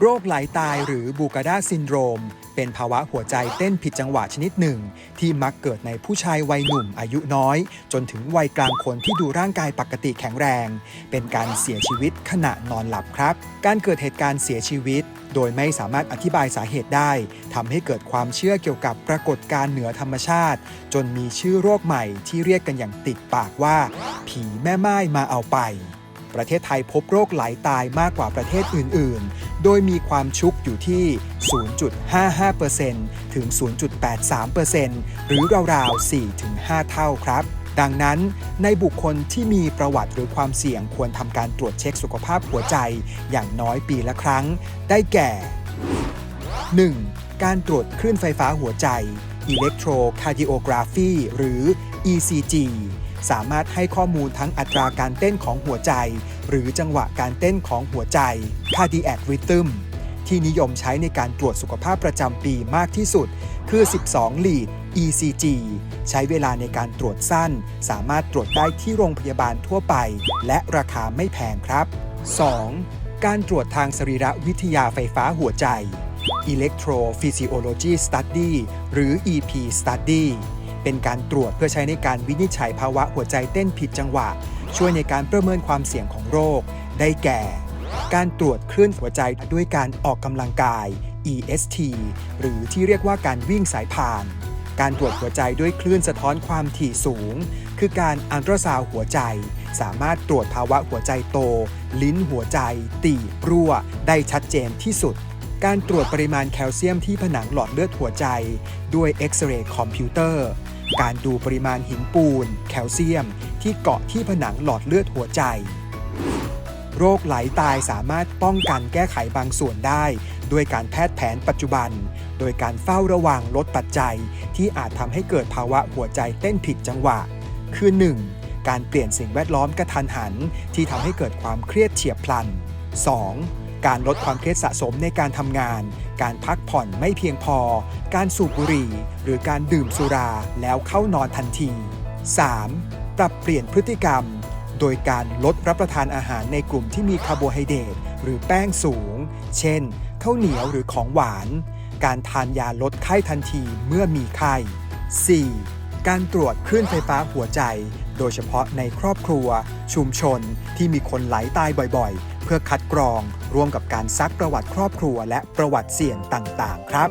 โรคไหลตายหรือบูกาดาซินโดรม เป็นภาวะหัวใจเต้นผิดจังหวะชนิดหนึ่ง ที่มักเกิดในผู้ชายวัยหนุ่มอายุน้อย จนถึงวัยกลางคนที่ดูร่างกายปกติแข็งแรง เป็นการเสียชีวิตขณะนอนหลับครับ การเกิดเหตุการณ์เสียชีวิต โดยไม่สามารถอธิบายสาเหตุได้ทำให้เกิดความเชื่อเกี่ยวกับปรากฏการณ์เหนือธรรมชาติ จนมีชื่อโรคใหม่ที่เรียกกันอย่างติดปากว่า ผีแม่ไม้มาเอาไป ประเทศไทยพบโรคไหลตายมากกว่าประเทศอื่น ๆ โดยมีความชุกอยู่ที่ 0.55%ถึง 0.83%หรือราวๆ 4-5 เท่าครับดังนั้นในบุคคลที่มีประวัติหรือความเสี่ยงควรทำการตรวจเช็คสุขภาพหัวใจอย่างน้อยปีละครั้ง ได้แก่ 1. การตรวจคลื่นไฟฟ้าหัวใจ Electrocardiography หรือ ECG สามารถให้ข้อมูลทั้งอัตราการเต้นของหัวใจ หรือจังหวะการเต้นของหัวใจ Cardiac Rhythm ที่นิยมใช้ในการตรวจสุขภาพประจำปีมากที่สุด คือ 12 lead ECG ใช้เวลาในการตรวจสั้น สามารถตรวจได้ที่โรงพยาบาลทั่วไป และราคาไม่แพงครับ 2. การตรวจทางสรีระวิทยาไฟฟ้าหัวใจ Electrophysiology Study หรือ EP Study เป็นการตรวจเพื่อใช้ในการวินิจฉัยภาวะหัวใจเต้นผิดจังหวะ ช่วยในการประเมินความเสี่ยงของโรค ได้แก่ การตรวจคลื่นหัวใจด้วยการออกกำลังกาย EST หรือที่เรียกว่าการวิ่งสายพาน การตรวจหัวใจด้วยคลื่นสะท้อนความถี่สูง คือการอัลตราซาวหัวใจ สามารถตรวจภาวะหัวใจโต ลิ้นหัวใจ ตีบรั่ว ได้ชัดเจนที่สุด การตรวจปริมาณแคลเซียมที่ผนังหลอดเลือดหัวใจ ด้วยเอ็กซเรย์คอมพิวเตอร์ การดูปริมาณหินปูน แคลเซียม ที่เกาะที่ผนังหลอดเลือดหัวใจ โรคไหลตายสามารถป้องกันแก้ไขบางส่วนได้ ด้วยการแพทย์แผนปัจจุบัน โดยการเฝ้าระวังลดปัจจัย ที่อาจทำให้เกิดภาวะหัวใจเต้นผิดจังหวะ คือ 1. การเปลี่ยนสิ่งแวดล้อมกระทันหัน ที่ทำให้เกิดความเครียดเฉียบพลัน 2. การลดความเครียดสะสมในการทำงาน การพักผ่อนไม่เพียงพอ การสูบบุหรี่ หรือการดื่มสุราแล้วเข้านอนทันที 3. ปรับเปลี่ยนพฤติกรรม โดยการลดรับประทานอาหารในกลุ่มที่มีคาร์โบไฮเดรตหรือแป้งสูง เช่น ข้าวเหนียวหรือของหวาน การทานยาลดไข้ทันทีเมื่อมีไข้ 4. การตรวจคลื่นไฟฟ้าหัวใจ โดยเฉพาะในครอบครัว ชุมชนที่มีคนไหลตายบ่อยๆ เพื่อคัดกรองร่วมกับการซักประวัติครอบครัวและประวัติเสี่ยงต่างๆ ครับ